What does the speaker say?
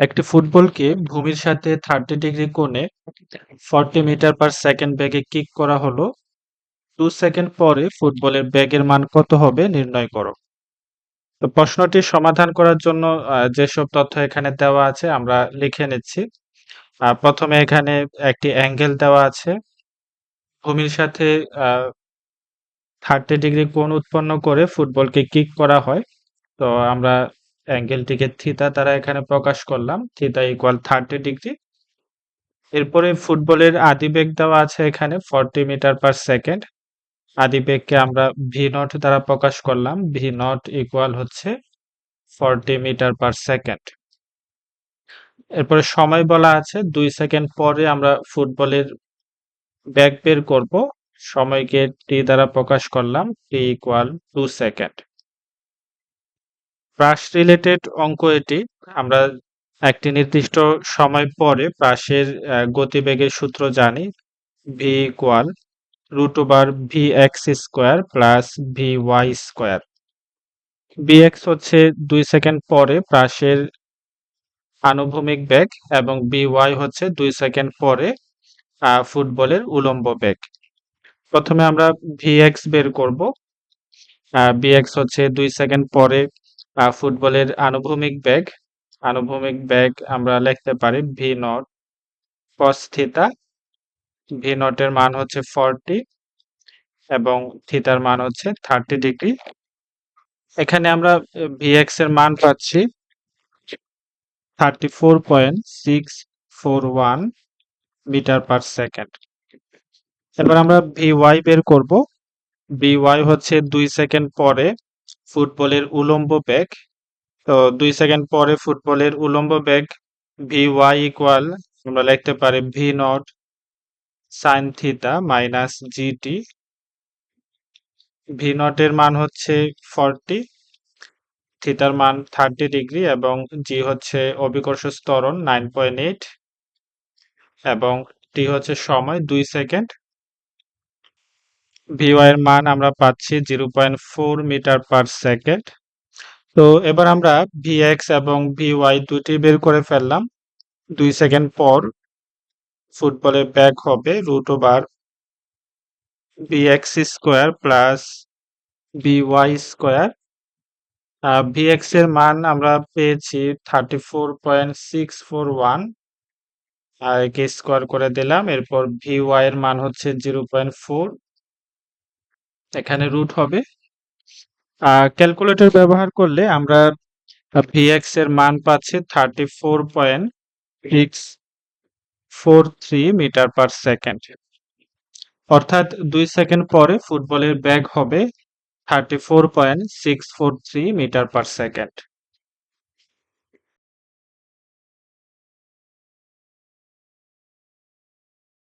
একটি ফুটবলকে ভূমির সাথে 30 ডিগ্রি কোণে 40 মিটার পার সেকেন্ড বেগে কিক করা হলো 2 সেকেন্ড পরে ফুটবলের ব্যাগের মান কত হবে নির্ণয় করো। তো প্রশ্নটির সমাধান করার জন্য যেসব তথ্য এখানে দেওয়া আছে আমরা লিখে নিচ্ছি। প্রথমে এখানে একটি অ্যাঙ্গেল দেওয়া আছে। ভূমির সাথে থার্টি ডিগ্রি কোণ উৎপন্ন করে ফুটবলকে কিক করা হয়। তো আমরা অ্যাঙ্গেলটিকে থিতা দ্বারা এখানে প্রকাশ করলাম। Theta equal 30 degree. এরপরে ফুটবলের আদিবেগ দেওয়া আছে এখানে 40 মিটার পার সেকেন্ড। আদিবেগকে আমরা ভি নট দ্বারা প্রকাশ করলাম। ভি নট ইকুয়াল হচ্ছে 40 মিটার পার সেকেন্ড। এরপরে সময় বলা আছে, দুই সেকেন্ড পরে আমরা ফুটবলের ব্যাগ বের করব। সময়কে টি দ্বারা প্রকাশ করলাম। T equal to second. প্রাস related অঙ্ক এটি। আমরা একটি নির্দিষ্ট সময় পরে প্রাসের গতিবেগের সূত্র জানি। V equal root over v x square plus v y square. V x হচ্ছে দুই সেকেন্ড পরে প্রাসের আনুভূমিক বেগ এবং ভি ওয়াই হচ্ছে দুই সেকেন্ড পরে ফুটবলের উলম্ব বেগ। প্রথমে আমরা ভি এক্স বের করব। ভি এক্স হচ্ছে দুই সেকেন্ড পরে ফুটবলের আনুভূমিক বেগ। আনুভূমিক বেগ আমরা লিখতে পারি v naught cos theta. V naught এর মান হচ্ছে 40 এবং থিতার মান হচ্ছে 30 ডিগ্রি। এখানে আমরা ভি এক্সের মান পাচ্ছি 34.641 মিটার পার সেকেন্ড। এবার আমরা ভি ওয়াই বের করব। ভি ওয়াই হচ্ছে 2 সেকেন্ড পরে ফুটবলের উলম্ব বেগ। তো দুই সেকেন্ড পরে ফুটবলের উলম্ব বেগ ভি ওয়াই ইকুয়াল আমরা লিখতে পারি v naught sine theta minus g t. V naught এর মান হচ্ছে 40 থিটার মান 30 ডিগ্রি এবং জি হচ্ছে অভিকর্ষ স্তরণ নাইন পয়েন্ট এইট এবং টি হচ্ছে সময় দুই সেকেন্ড। ভিওয়াই এর মান আমরা পাচ্ছি 0.4 মিটার পার সেকেন্ড। তো এবার আমরা ভিএক্স এবং ভিওয়াই দুটি বের করে ফেললাম। 2 সেকেন্ড পর ফুটবলের ব্যাগ হবে root over v x square plus v y square. V x এর মান আমরা পেয়েছি 34.641 আর একে স্কোয়ার করে দিলাম। এরপর ভিওয়াই এর মান হচ্ছে 0.4 এখানে রুট হবে। আর ক্যালকুলেটর ব্যবহার করলে আমরা ভিএক্স এর মান পাচ্ছি 34.643 মিটার পার সেকেন্ড। অর্থাৎ দুই সেকেন্ড পরে ফুটবলের ব্যাগ হবে 34.643 মিটার পার সেকেন্ড।